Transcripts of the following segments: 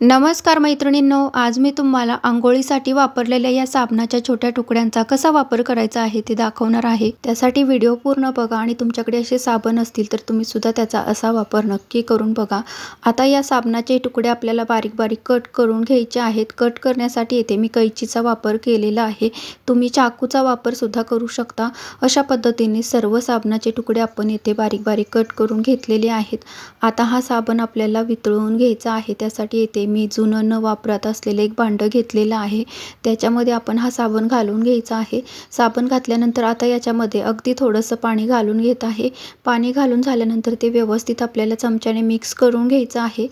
नमस्कार मैत्रिणींनो आज मी तुम्हाला आंघोळीसाठी वापरलेल्या या साबणाच्या छोट्या तुकड्यांचा कसा वापर करायचा आहे ते दाखवणार आहे. त्यासाठी व्हिडिओ पूर्ण बघा आणि तुमच्याकडे असे साबण असतील तर तुम्ही सुद्धा त्याचा असा वापर नक्की करून बघा. आता या साबणाचे तुकडे आपल्याला बारीक बारीक कट करून घ्यायचे आहेत. कट करण्यासाठी येथे मी कैचीचा वापर केलेला आहे. तुम्ही चाकूचा वापर सुद्धा करू शकता. अशा पद्धतीने सर्व साबणाचे तुकडे आपण येथे बारीक बारीक कट करून घेतलेले आहेत. आता हा साबण आपल्याला वितळवून घ्यायचा आहे. त्यासाठी येथे मी जुनं न वापरत असलेलं एक भांडं घेतलेलं आहे. त्याच्यामध्ये आपण हा साबण घालून घ्यायचा आहे. साबण घातल्यानंतर आता याच्यामध्ये अगदी थोडंसं पाणी घालून घेत आहे. पाणी घालून झाल्यानंतर ते व्यवस्थित आपल्याला चमच्याने मिक्स करून घ्यायचं आहे.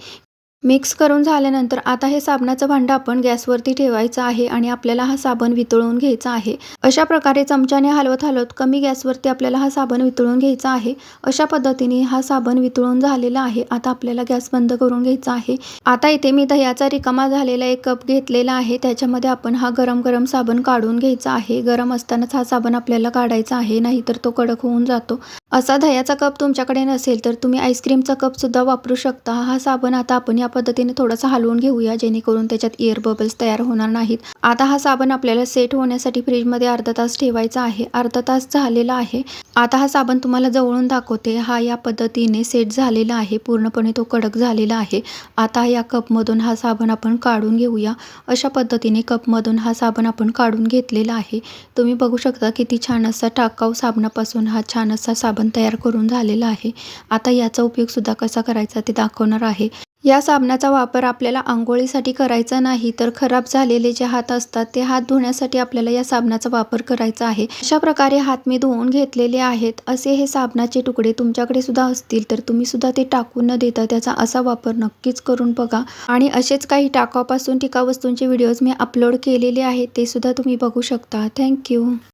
मिक्स करून झाल्यानंतर आता हे साबणाचं भांडं आपण गॅसवरती ठेवायचं आहे आणि आपल्याला हा साबण वितळून घ्यायचा आहे. अशा प्रकारे चमच्याने हलवत हलवत कमी गॅसवरती आपल्याला हा साबण वितळून घ्यायचा आहे. अशा पद्धतीने हा साबण वितळून झालेला आहे. आता आपल्याला गॅस बंद करून घ्यायचा आहे. आता इथे मी दह्याचा रिकामा झालेला एक कप घेतलेला आहे. त्याच्यामध्ये आपण हा गरम गरम साबण काढून घ्यायचा आहे. गरम असतानाच हा साबण आपल्याला काढायचा आहे. नाहीतर तो कडक होऊन जातो. असा दह्याचा कप तुमच्याकडे नसेल तर तुम्ही आईस्क्रीमचा कप सुद्धा वापरू शकता. हा साबण आता आपण या पद्धतीने थोडासा हलवून घेऊया जेणेकरून त्याच्यात एअर बबल्स तयार होणार नाहीत. आता हा साबण आपल्याला सेट होण्यासाठी फ्रीजमध्ये अर्धा तास ठेवायचा आहे. अर्धा तास झालेला आहे. आता हा साबण तुम्हाला जवळून दाखवते. हा या पद्धतीने सेट झालेला आहे. पूर्णपणे तो कडक झालेला आहे. आता या कपमधून हा साबण आपण काढून घेऊया. अशा पद्धतीने कपमधून हा साबण आपण काढून घेतलेला आहे. तुम्ही बघू शकता किती छान असा टाकाऊ साबणापासून हा छान असा साबण तयार करून झालेला आहे. आता याचा उपयोगसुद्धा कसा करायचा ते दाखवणार आहे. या साबणाचा वापर आपल्याला आंघोळीसाठी करायचा नाही तर खराब झालेले जे हात असतात ते हात धुण्यासाठी आपल्याला या साबणाचा वापर करायचा आहे. अशा प्रकारे हात मी धुवून घेतलेले आहेत. असे हे साबणाचे तुकडे तुमच्याकडे सुद्धा असतील तर तुम्ही सुद्धा ते टाकून न देता त्याचा असा वापर नक्कीच करून बघा. आणि असेच काही टाकापासून टीका वस्तूंचे व्हिडिओज मी अपलोड केलेले आहेत ते सुद्धा तुम्ही बघू शकता. थँक्यू.